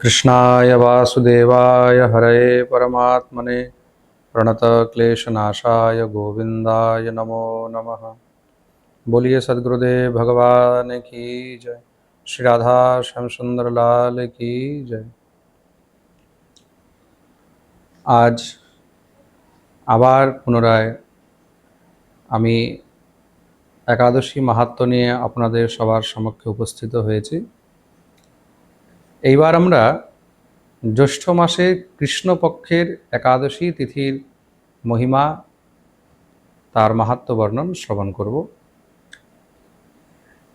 कृष्णाय वासुदेवाय हरये परमात्मने प्रणतक्लेशनाशाय गोविन्दाय नमो नमः बोलिए सद्गुरुदेव भगवान की जय श्री राधा श्याम सुंदर लाल की जय আজ আবার পুনরায় আমি একাদশী মাহাত্ম নিয়ে আপনাদের সবার সমক্ষে উপস্থিত হয়েছি এইবার আমরা জ্যৈষ্ঠ মাসে কৃষ্ণপক্ষের একাদশী তিথির মহিমা, তার মাহাত্ম বর্ণন শ্রবণ করব।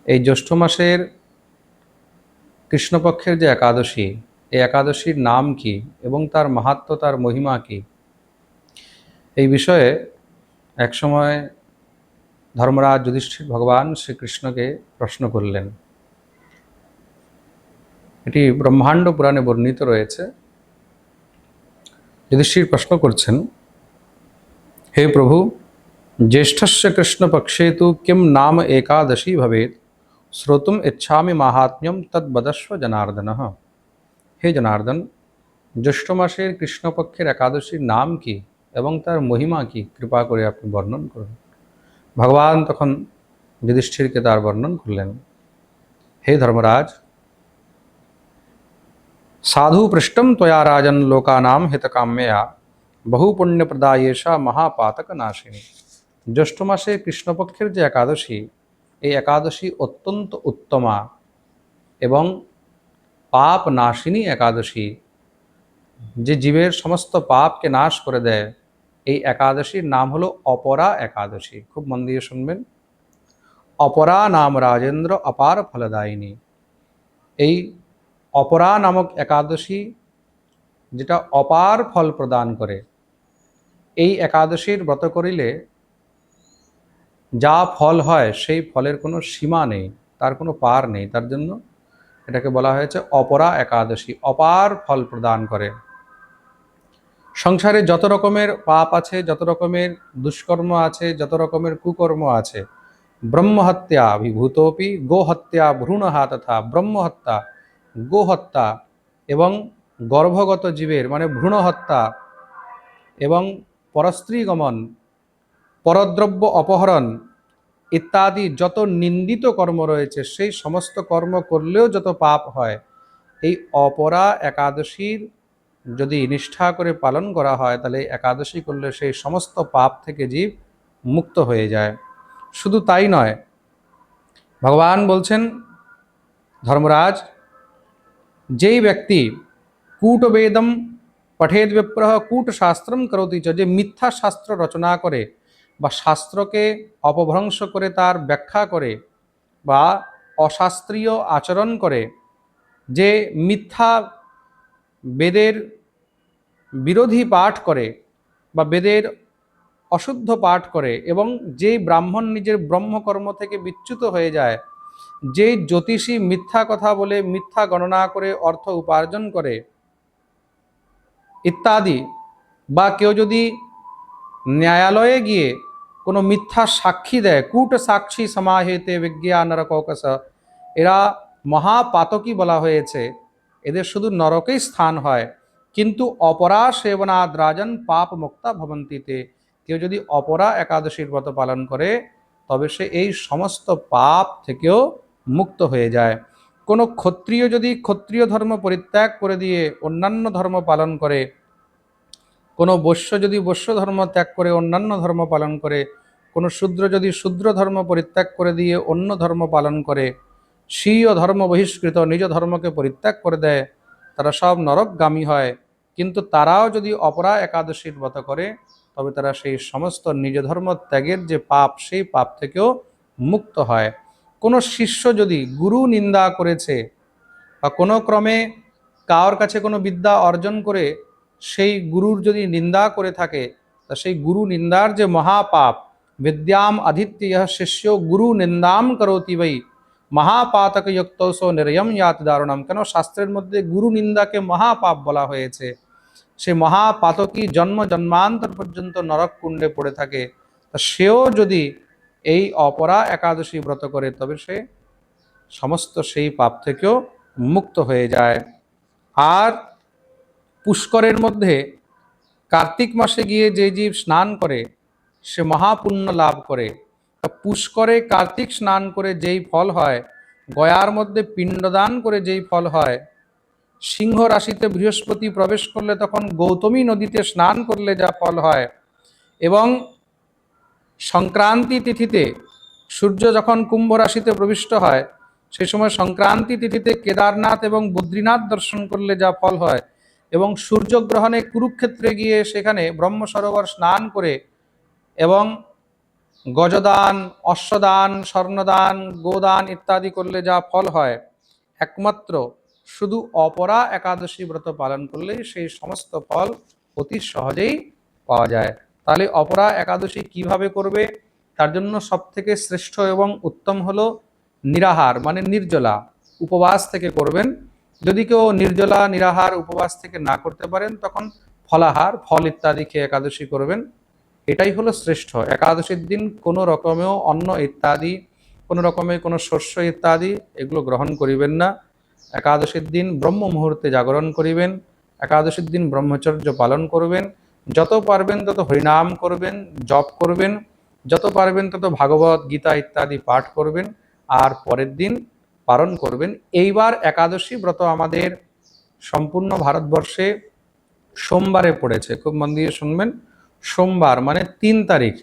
এই জ্যৈষ্ঠ মাসের কৃষ্ণপক্ষের যে একাদশী, এই একাদশীর নাম কি এবং তার মাহাত্ম তার মহিমা কি, এই বিষয়ে একসময় ধর্মরাজ যুধিষ্ঠির ভগবান শ্রীকৃষ্ণকে প্রশ্ন করলেন। এটি ব্রহ্মাণ্ড পুরাণে বর্ণিত রয়েছে। যুধিষ্ঠির প্রশ্ন করছেন, হে প্রভু, জ্যেষ্ঠস্য কৃষ্ণপক্ষে তু কিম নাম একাদশী ভবেত শ্রোতুম ইচ্ছামি মাহাত্ম্যম তদ্বদস্ব জনার্দন। হে জনার্দন, জ্যৈষ্ঠ মাসের কৃষ্ণপক্ষের একাদশীর নাম কি এবং তার মহিমা কি? কৃপা করে আপনি বর্ণন করুন। ভগবান তখন যুধিষ্ঠিরকে তার বর্ণন করলেন, হে ধর্মরাজ পৃষ্ঠম ত্বয়া রাজন লোকানাম হিতকাম্যয়া বহু পুণ্যপ্রদায়েশা মহাপাতক নাশিনী জ্যৈষ্ঠ মাসে কৃষ্ণপক্ষের যে একাদশী এই একাদশী অত্যন্ত উত্তমা এবং পাপ নাশিনী একাদশী। যে জীবের সমস্ত পাপকে নাশ করে দেয়, এই একাদশীর নাম হলো অপরা একাদশী। খুব মন দিয়ে শুনবেন। অপরা নাম রাজেন্দ্র, অপার ফলদায়িনী। এই অপরা নামক একাদশী যেটা অপার ফল প্রদান করে, এই একাদশীর ব্রত করিলে যা ফল হয় সেই ফলের কোনো সীমা নেই, তার কোনো পার নেই, তার জন্য এটাকে বলা হয়েছে অপরা একাদশী, অপার ফল প্রদান করে। সংসারে যত রকমের পাপ আছে, যত রকমের দুষ্কর্ম আছে, যত রকমের কুকর্ম আছে, ব্রহ্মহত্যা বিভূতপি গোহত্যা, ভ্রূণহা তথা ব্রহ্মহত্যা গোহত্যা এবং গর্ভগত জীবের মানে ভ্রূণ হত্যা এবং পরস্ত্রীগমন, পরদ্রব্য অপহরণ ইত্যাদি যত নিন্দিত কর্ম রয়েছে, সেই সমস্ত কর্ম করলেও যত পাপ হয়, এই অপরা একাদশীর যদি নিষ্ঠা করে পালন করা হয়, তাহলে একাদশী করলে সেই সমস্ত পাপ থেকে জীব মুক্ত হয়ে যায়। শুধু তাই নয়, ভগবান বলছেন, ধর্মরাজ যেই ব্যক্তি কূটবেদম পঠেদ বিপ্রহ, কূটশাস্ত্রম করতি যে মিথ্যা শাস্ত্র রচনা করে বা শাস্ত্রকে অপভ্রংশ করে, তার ব্যাখ্যা করে বা অশাস্ত্রীয় আচরণ করে, যে মিথ্যা বেদের বিরোধী পাঠ করে বা বেদের অশুদ্ধ পাঠ করে এবং যে ব্রাহ্মণ নিজের ব্রহ্মকর্ম থেকে বিচ্যুত হয়ে যায় যে জ্যোতিষী মিথ্যা কথা বলে মিথ্যা গণনা করে অর্থ উপার্জন করে, ইত্যাদি, বা কেউ যদি ন্যায়ালয়ে গিয়ে কোনো মিথ্যা সাক্ষী দেয়, কূট সাক্ষী সমাহিতে বিজ্ঞা নরকৌকস এরা মহাপাতকী বলা হয়েছে। এদের শুধু নরকেই স্থান হয়। কিন্তু অপরা সেবনাদ রাজন পাপ মুক্তা ভবন্তিতে। কেউ যদি অপরা একাদশীর ব্রত পালন করে, তবে সে এই সমস্ত পাপ থেকেও মুক্ত হয়ে যায়। কোনো ক্ষত্রিয় যদি ক্ষত্রিয় ধর্ম পরিত্যাগ করে দিয়ে অন্যান্য ধর্ম পালন করে, কোনো বৈশ্য যদি বৈশ্য ধর্ম ত্যাগ করে, অন্যান্য ধর্ম পালন করে, কোনো শূদ্র যদি শূদ্র ধর্ম পরিত্যাগ করে দিয়ে অন্য ধর্ম পালন করে, স্বীয় ধর্ম বহিষ্কৃত নিজ ধর্মকে পরিত্যাগ করে দেয়, তারা সব নরকগামী হয়। কিন্তু তারাও যদি অপরা একাদশীর ব্রত করে, তবে তারা সেই সমস্ত নিজ ধর্ম ত্যাগের যে পাপ, সেই পাপ থেকেও মুক্ত হয়। কোনো শিষ্য যদি গুরু নিন্দা করেছে বা কোনো ক্রমে কার কাছে কোনো বিদ্যা অর্জন করে সেই গুরুর যদি নিন্দা করে থাকে, তা সেই গুরু নিন্দার যে মহাপাপ, বিদ্যাম আদিত্য ইহ শিষ্য গুরু নিন্দাম করতি বৈ মহাপাতক যুক্তস নিরয়ম ইয়াত দারুণম। কেন শাস্ত্রের মধ্যে গুরু নিন্দাকে মহাপাপ বলা হয়েছে? সে মহাপাতকী জন্ম জন্মান্তর পর্যন্ত নরক কুণ্ডে পড়ে থাকে। তা সেও যদি এই অপরা একাদশী ব্রত করে, তবে সে সমস্ত সেই পাপ থেকেও মুক্ত হয়ে যায়। আর পুষ্করের মধ্যে কার্তিক মাসে গিয়ে যে জীব স্নান করে, সে মহাপুণ্য লাভ করে। পুষ্করে কার্তিক স্নান করে যেই ফল হয়, গয়ার মধ্যে পিণ্ডদান করে যেই ফল হয়, সিংহ রাশিতে বৃহস্পতি প্রবেশ করলে তখন গৌতমী নদীতে স্নান করলে যা ফল হয়, এবং সংক্রান্তি তিথিতে সূর্য যখন কুম্ভ রাশিতে প্রবিষ্ট হয় সেই সময় সংক্রান্তি তিথিতে কেদারনাথ এবং বদ্রীনাথ দর্শন করলে যা ফল হয় এবং সূর্যগ্রহণে কুরুক্ষেত্রে গিয়ে সেখানে ব্রহ্ম সরোবর স্নান করে এবং গজদান, অশ্বদান, স্বর্ণদান, গোদান ইত্যাদি করলে যা ফল হয়, একমাত্র শুধু অপরা একাদশী ব্রত পালন করলেই সেই সমস্ত ফল অতি সহজেই পাওয়া যায়। তাহলে অপরা একাদশী কীভাবে করবে? তার জন্য সব থেকে শ্রেষ্ঠ এবং উত্তম হলো নিরাহার মানে নির্জলা উপবাস থেকে করবেন। যদি কেউ নির্জলা, নিরাহার উপবাস থেকে না করতে পারেন, তখন ফলাহার, ফল ইত্যাদি খেয়ে একাদশী করবেন। এটাই হলো শ্রেষ্ঠ। একাদশীর দিন কোনো রকমেও অন্ন ইত্যাদি, কোনো রকমে কোনো শস্য ইত্যাদি এগুলো গ্রহণ করিবেন না। একাদশীর দিন ব্রহ্ম মুহূর্তে জাগরণ করিবেন। একাদশীর দিন ব্রহ্মচর্য পালন করবেন। যত পারবেন তত হরিনাম করবেন, জপ করবেন, যত পারবেন তত ভাগবত, গীতা ইত্যাদি পাঠ করবেন, আর পরের দিন পালন করবেন। এইবার একাদশী ব্রত আমাদের সম্পূর্ণ ভারতবর্ষে সোমবারে পড়েছে। খুব মন দিয়ে শুনবেন। সোমবার মানে তিন তারিখ।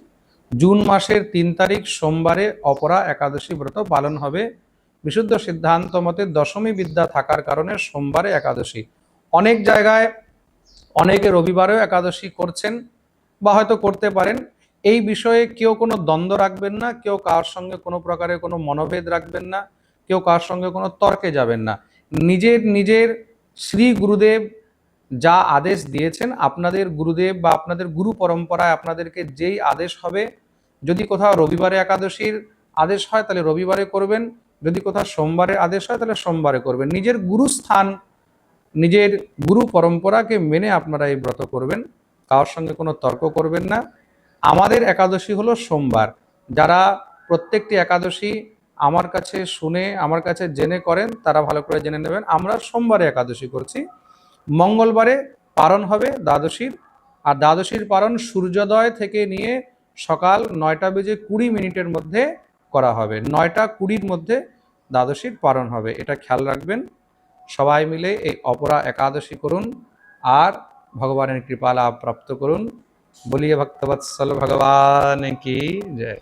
জুন মাসের তিন তারিখ সোমবারে অপরা একাদশী ব্রত পালন হবে। বিশুদ্ধ সিদ্ধান্ত মতে দশমী বিদ্যা থাকার কারণে সোমবারে একাদশী। অনেক জায়গায় অনেকে রবিবারেও একাদশী করছেন বা হয়তো করতে পারেন। এই বিষয়ে কেউ কোনো দ্বন্দ্ব রাখবেন না, কেউ কার সঙ্গে কোনো প্রকারের কোনো মনোভেদ রাখবেন না, কেউ কার সঙ্গে কোনো তর্কে যাবেন না। নিজের নিজের শ্রী গুরুদেব যা আদেশ দিয়েছেন, আপনাদের গুরুদেব বা আপনাদের গুরু পরম্পরায় আপনাদেরকে যেই আদেশ হবে, যদি কোথাও রবিবারে একাদশীর আদেশ হয় তাহলে রবিবারে করবেন, যদি কোথাও সোমবারের আদেশ হয় তাহলে সোমবারে করবেন। নিজের গুরুস্থান নিজের গুরু পরম্পরাকে মেনে আপনারা এই ব্রত করবেন। কারোর সঙ্গে কোনো তর্ক করবেন না। আমাদের একাদশী হলো সোমবার। যারা প্রত্যেকটি একাদশী আমার কাছে শুনে, আমার কাছে জেনে করেন, তারা ভালো করে জেনে নেবেন। আমরা সোমবারে একাদশী করছি। মঙ্গলবারে পারণ হবে দ্বাদশীর। আর দ্বাদশীর পারণ সূর্যোদয় থেকে নিয়ে সকাল নয়টা বেজে কুড়ি মিনিটের মধ্যে করা হবে। নয়টা কুড়ির মধ্যে দ্বাদশীর পারণ হবে। এটা খেয়াল রাখবেন। সবাই মিলে এই অপরা একাদশী করুন আর ভগবানের কৃপা লাভ প্রাপ্ত করুন। বলিয়ে ভক্তবৎসল ভগবান কি জয়।